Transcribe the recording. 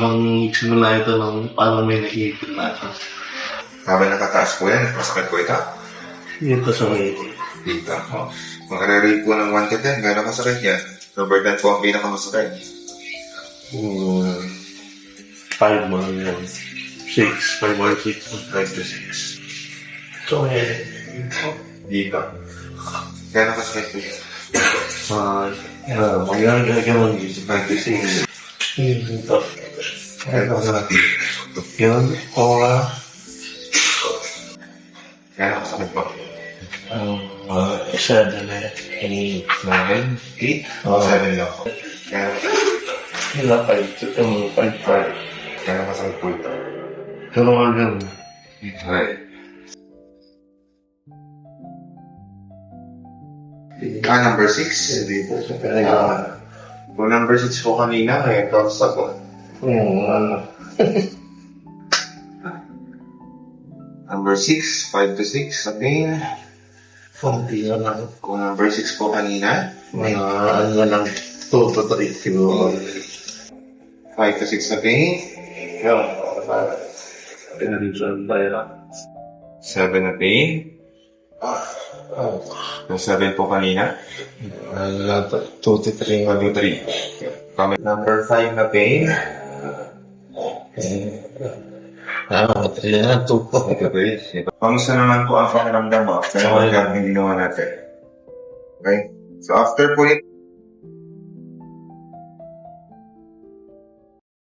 Parang simula ito ng parang may naipin na ito. Habang nakataas po yan, masakit po ito. Dito sa may Dito. Oh. Kung kararate po ng 1 to 10, gano'ng kasakit yan? Number 10 po ang pinakamasakit. um, five more yan. Six, five or six. 5 to 6. So, eh, Dito. Gano'ng kasakit po yan? uh, uh, mangyari gano'n dito. 5 to 6. Dito. Gano'ng kasakit dito? Yun, ora, Gano'ng kasakit po? um, uh, seven, eh, eight, 9, 8, Oo. 7 lang. Gano'ng Sila, five, um, five, five. gano'ng kasakit po ito? Pero nga ganun. Ah, number 6. Dito sa kanya. Kung number 6 po kanina, eh, ito sa ano, Number 6, 5 to 6, sabihin. konti na lang. Kung number 6 po kanina, Mga, ano na lang, two to three siguro. 5 to 6 sabihin. Yung, para, pinarisan tayo. 7 na pain. Oh, Yung 7 po kanina. ano, two to three. 1, 2, 3. Comment. Number 5 na pain. Ah, three na two po. Ito please. Kamusta naman po ang pakiramdam mo after ng Okay. workout na ginawa natin? Okay? So after po it,